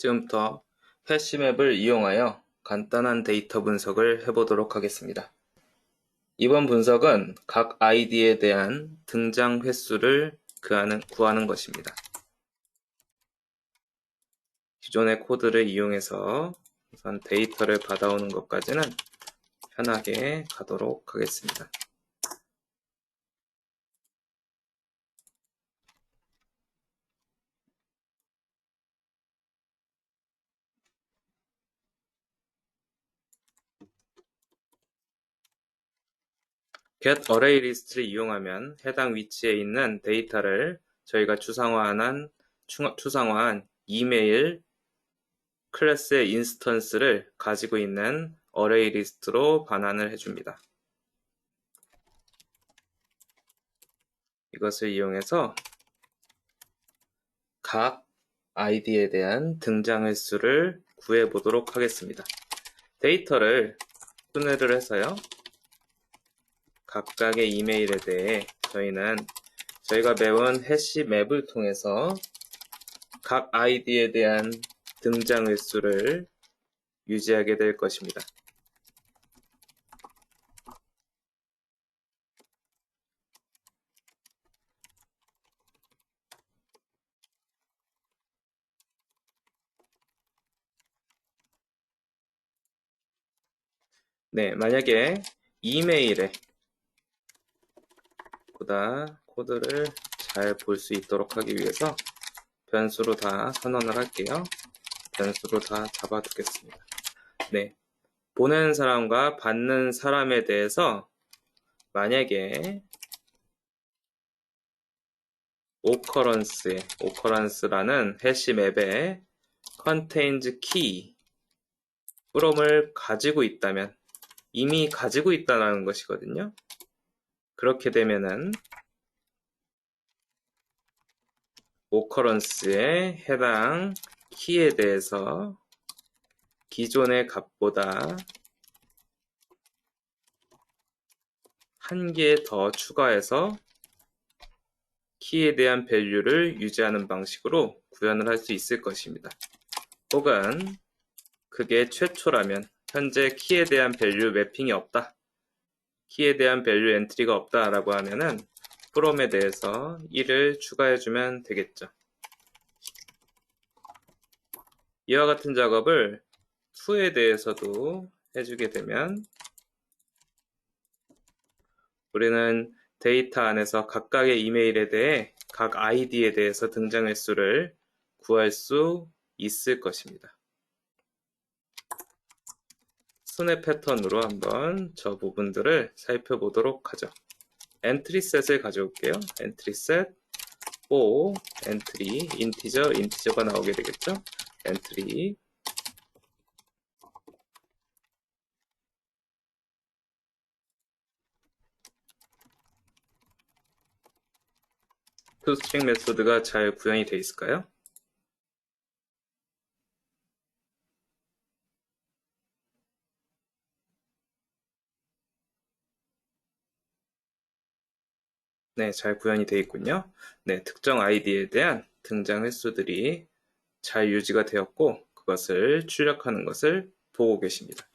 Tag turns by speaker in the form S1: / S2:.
S1: 지금부터 해시맵을 이용하여 간단한 데이터 분석을 해보도록 하겠습니다. 이번 분석은 각 아이디에 대한 등장 횟수를 구하는, 구하는 것입니다. 기존의 코드를 이용해서 우선 데이터를 받아오는 것까지는 편하게 가도록 하겠습니다. Get array list를 이용하면 해당 위치에 있는 데이터를 저희가 추상화한, 추상화한 이메일 클래스의 인스턴스를 가지고 있는 array list로 반환을 해줍니다. 이것을 이용해서 각 아이디에 대한 등장 횟수를 구해 보도록 하겠습니다. 데이터를 분해를 해서요. 각각의 이메일에 대해 저희는 저희가 배운 해시 맵을 통해서 각 아이디에 대한 등장 횟수를 유지하게 될 것입니다. 네, 만약에 이메일에 보다 코드를 잘 볼 수 있도록 하기 위해서 변수로 다 선언을 할게요. 변수로 다 잡아두겠습니다. 네. 보내는 사람과 받는 사람에 대해서 만약에 occurrence에 occurrence라는 해시 맵에 contains key from을 가지고 있다면 이미 가지고 있다는 것이거든요. 그렇게 되면은 occurrence에 해당 키에 대해서 기존의 값보다 한 개 더 추가해서 키에 대한 밸류를 유지하는 방식으로 구현을 할 수 있을 것입니다. 혹은 그게 최초라면 현재 키에 대한 밸류 매핑이 없다. 키에 대한 밸류 엔트리가 없다라고 하면은 from에 대해서 1을 추가해 주면 되겠죠. 이와 같은 작업을 to에 대해서도 해주게 되면 우리는 데이터 안에서 각각의 이메일에 대해 각 아이디에 대해서 등장 횟수를 구할 수 있을 것입니다. 스냅 패턴으로 한번 저 부분들을 살펴보도록 하죠. 엔트리 셋을 가져올게요. 엔트리셋 o 엔트리 인티저 인티저가 나오게 되겠죠. 엔트리 toString 메소드가 잘 구현이 되어 있을까요? 네, 잘 구현이 되어 있군요. 네, 특정 아이디에 대한 등장 횟수들이 잘 유지가 되었고 그것을 출력하는 것을 보고 계십니다.